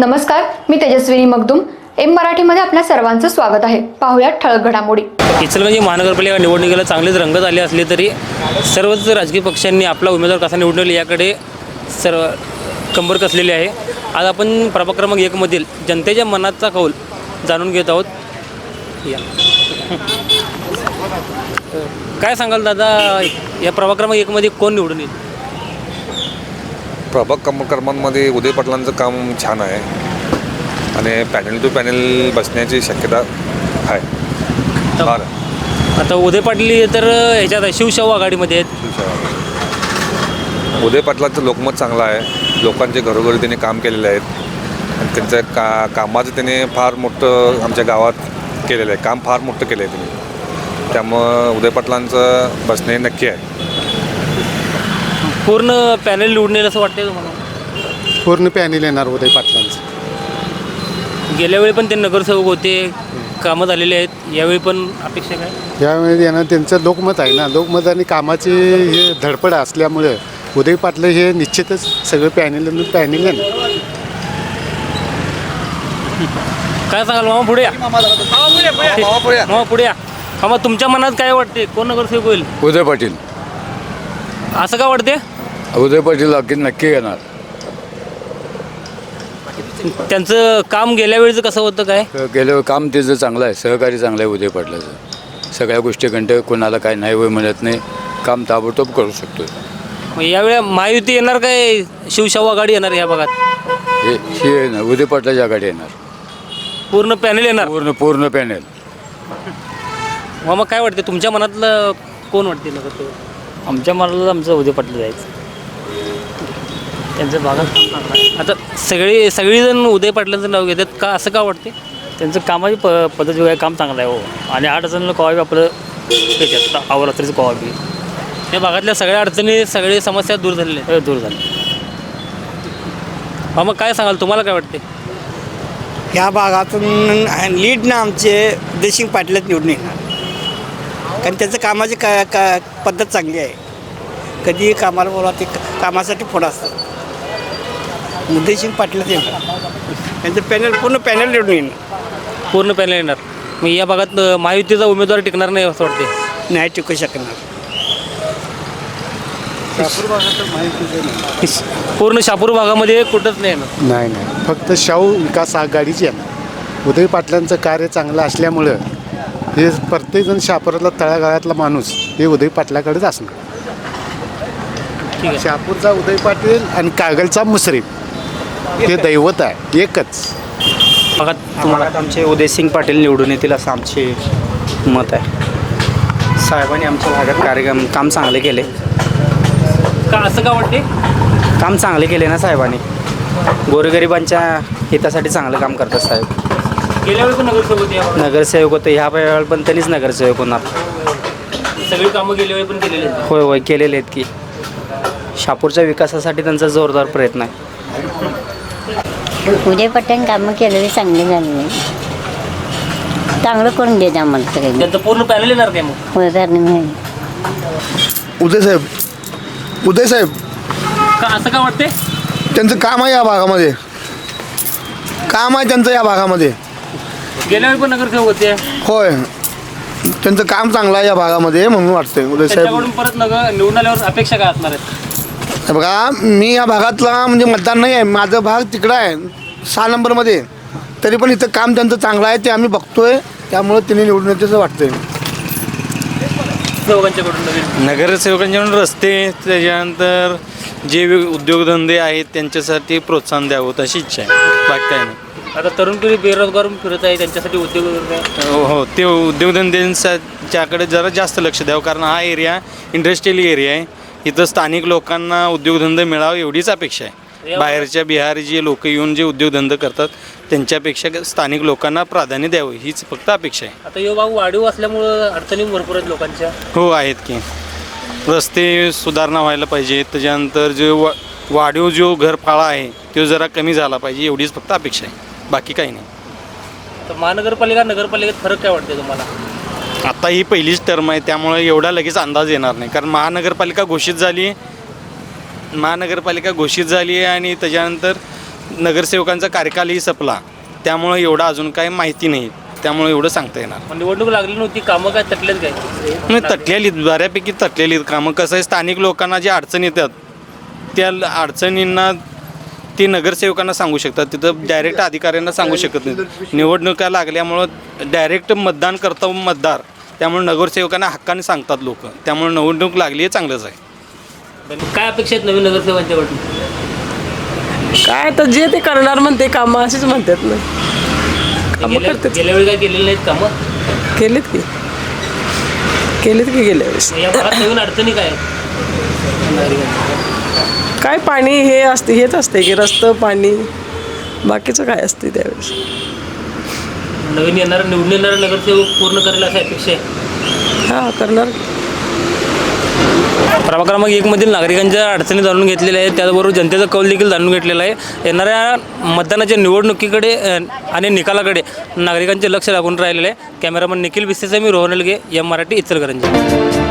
नमस्कार मी तेजस्विनी मगदुम. एम मराठीमध्ये आपल्या सर्वांचं स्वागत आहे. पाहुयात ठळक घडामोडी. इचलकरंजी महानगरपालिका निवडणुकीला चांगलीच रंगत आले असले तरी सर्वच राजकीय पक्षांनी आपला उमेदवार कसा निवडलेला याकडे सर्व कंबर कसलेली आहे. आज आपण प्रभाग क्रमांक एकमधील जनतेच्या मनाचा कौल जाणून घेत आहोत. या. काय सांगाल दादा या प्रभाग क्रमांक एकमध्ये कोण निवडून येईल? प्रभाग कम कर्मांमध्ये उदय पाटलांचं काम छान आहे. आणि पॅनल टू पॅनल बसण्याची शक्यता आहे. फार. आता उदय पाटील तर ह्याच्यात आहे शिवशाहू आघाडीमध्ये आहेत. उदय पाटलांचं लोकमत चांगलं आहे. लोकांचे घरोघरी त्यांनी काम केलेले आहेत. आणि त्यांचं का कामाचं त्याने फार मोठं आमच्या गावात केलेलं आहे. काम फार मोठं केलं आहे त्यांनी. त्यामुळं उदय पाटलांचं बसणे नक्की आहे. पूर्ण पॅनल निवडून येईल असं वाटतंय तुम्हाला? पूर्ण पॅनेल येणार उदय पाटलांचं. गेल्या वेळी पण ते नगरसेवक होते कामं झालेले आहेत. यावेळी पण अपेक्षा काय? यावेळी येणार त्यांचं लोकमत आहे ना. लोकमत आणि कामाची हे धडपड असल्यामुळे उदय पाटलं हे निश्चितच सगळं पॅनेल पॅनेल येणार काय सांगाल मामा पुढे या. मामा पुढे या. मामा तुमच्या मनात काय वाटते कोण नगरसेवक होईल? उदय पाटील. असं का वाटते उदय पाटील अगदी नक्की येणार. त्यांचं काम गेल्या वेळीचं कसं होतं काय? गेलं काम त्याचं चांगलं आहे सहकारी चांगलं आहे उदय पाटलाचं. सगळ्या गोष्टी कंटे कोणाला काय नाही होय म्हणत नाही काम ताबडतोब करू शकतो मग यावेळी महायुती येणार काय? शिवशाहू आघाडी येणार या भागात? हे हे येणार उदय पाटलाच्या गाडी येणार. पूर्ण पॅनल येणार? पूर्ण पूर्ण पॅनेल. मामा काय वाटते तुमच्या मनातलं कोण वाटते आमच्या मनाला आमचं उद्या पटलं जायचं. त्यांचं भागात काम चांगलं आहे. आता सगळे सगळीजण उदय पाटलांचं नाव घेतात का असं का वाटते त्यांचं कामाची प पद्धत वगैरे काम चांगलं आहे हो. आणि आठ जणांना कवा बी आपलं त्याच्यात अवरात्रीचं कवा बी. या भागातल्या सगळ्या अडचणी सगळे समस्या दूर झालेल्या आहेत. हे दूर झालं मामा काय सांगाल? तुम्हाला काय वाटते ह्या भागातून लीडनं आमचे देशिंग पाटीलच निवडून येणार. कारण त्यांचं कामाची का का पद्धत चांगली आहे. कधीही कामाला बोला ते कामासाठी पुढं असतात. मुद्देशिंग पाटीलच येणार. त्यांचं पॅनल पूर्ण पॅनल निवडून येणार पूर्ण पॅनल येणार. मग या भागात अं, महायुतीचा उमेदवार टिकणार नाही असं वाटते नाही टिकू शकणार पूर्ण शापूर भागामध्ये कुठंच नाही येणार. नाही नाही. फक्त शाहू विकास आघाडीची येणार. उदय पाटलांचं कार्य चांगलं असल्यामुळं हे प्रत्येकजण शापूरला तळागाळातला माणूस हे उदय पाटलाकडेच असणार. ठीक आहे. शापूरचा उदय पाटील आणि कागलचा मुश्रीफ हे दैवत आहे एकच. भागात तुम्हाला आमचे उदयसिंग पाटील निवडून येतील असं आमचे मत आहे. साहेबांनी आमच्या भागात कार्यक्रम काम चांगले केले. का असं का वाटते काम चांगले केले ना साहेबांनी. गोरगरिबांच्या हितासाठी चांगलं काम करतात साहेब. गेल्या वेळी पण नगरसेवक होते या भागात. नगरसेवक होते ह्या वेळेला पण त्यांनीच नगरसेवक होणार. सगळी कामं गेल्या वेळी पण केलेली आहेत. होय होय केलेले आहेत की. शापूरच्या विकासासाठी त्यांचा जोरदार प्रयत्न आहे. उद्या पट्ट्यान कामं केलेली चांगली झाली. चांगलं करून देत आम्हाला सगळ्यांनी. त्यांचं पूर्ण पॅनल येणार काय मग? होय करणे म्हणून उदय साहेब. उदय साहेब. का असं का वाटते त्यांचं काम आहे या भागामध्ये. काम आहे त्यांचं या भागामध्ये. गेल्या वेळी पण नगरसेवक होते. होय. त्यांचं काम चांगलं आहे या भागामध्ये म्हणून वाटतंय. उदय साहेब. त्यांच्याकडून परत नगर निवडून आल्यावर अपेक्षा काय असणार आहेत? बघा मी या भागातला म्हणजे मतदार नाही आहे माझं भाग तिकडं आहे सहा नंबरमध्ये. तरी पण इथं काम त्यांचं चांगलं आहे ते आम्ही बघतोय त्यामुळं त्यांनी निवडून येतेचं वाटतंय. सेवकांच्याकडून नवीन नगरसेवकांच्याकडून रस्ते त्याच्यानंतर जे उद्योगधंदे आहेत त्यांच्यासाठी प्रोत्साहन द्यावं अशी इच्छा आहे. बाकी काय नाही. आता तरुण पिढी बेरोजगार फिरत आहे त्यांच्यासाठी उद्योग हो हो ते उद्योगधंद्यांच्याकडे जरा जास्त लक्ष द्यावं कारण हा एरिया इंडस्ट्रियल एरिया आहे. इथं स्थानिक लोकांना उद्योगधंदे मिळावं एवढीच अपेक्षा आहे. बाहेरच्या बिहार जे लोक येऊन जे उद्योगधंदे करतात त्यांच्यापेक्षा स्थानिक लोकांना प्राधान्य द्यावं हीच फक्त अपेक्षा आहे. आता यो भाऊ वाढीव असल्यामुळं अडचणी भरपूर आहेत लोकांच्या. हो आहेत की. रस्ते सुधारणा व्हायला पाहिजे त्याच्यानंतर जो वा वाढीव जो घरफाळा आहे तो जरा कमी झाला पाहिजे एवढीच फक्त अपेक्षा आहे. बाकी काही नाही. तर महानगरपालिका नगरपालिकेत फरक काय वाटते तुम्हाला? आता ही पहिलीच टर्म आहे त्यामुळे एवढा लगेच अंदाज येणार नाही. कारण महानगरपालिका घोषित झाली महानगरपालिका घोषित झाली आहे आणि त्याच्यानंतर नगरसेवकांचा कार्यकालही संपला. त्यामुळे एवढं अजून काही माहिती नाही. त्यामुळे एवढं सांगता येणार. निवडणूक लागली नव्हती कामं काय तटलेत काय? नाही तटलेली बऱ्यापैकी तटलेली कामं. कसं आहे स्थानिक लोकांना जे अडचणी येतात त्या अडचणींना ते नगरसेवकांना सांगू शकतात. तिथं डायरेक्ट अधिकाऱ्यांना सांगू शकत नाहीत. निवडणुका लागल्यामुळं डायरेक्ट मतदान करता मतदार. त्यामुळे नगरसेवकांना हक्काने सांगतात लोक. त्यामुळे निवडणूक लागली आहे चांगलंच आहे. काय अपेक्षा आहेत नवीन नगरसेवकांच्याकडून काय तर जे ते करणार म्हणते कामं असेच म्हणतात ना. कामं गेल्या करतात. गेल्या वेळी काय केलेली नाहीत कामं? केलीत की. केलीत की गेल्या वेळेस. नवीन अडचणी काय? काय पाणी हे असते हेच असते की रस्तं पाणी बाकीचं काय असते त्यावेळेस? नवीन येणारा निवडून येणारा नगरसेवक पूर्ण करेल अशी अपेक्षा आहे. हां करणार. प्रभाग क्रमांक एकमधील नागरिकांच्या अडचणी जाणून घेतलेल्या आहेत. त्याचबरोबर जनतेचा कौल देखील जाणून घेतलेला आहे. येणाऱ्या मतदानाच्या निवडणुकीकडे अ, आणि निकालाकडे नागरिकांचे लक्ष लागून राहिलेले आहे. कॅमेरामन निखिल बिस्तेचा मी रोहन अलगे एम मराठी इचलकरंजी.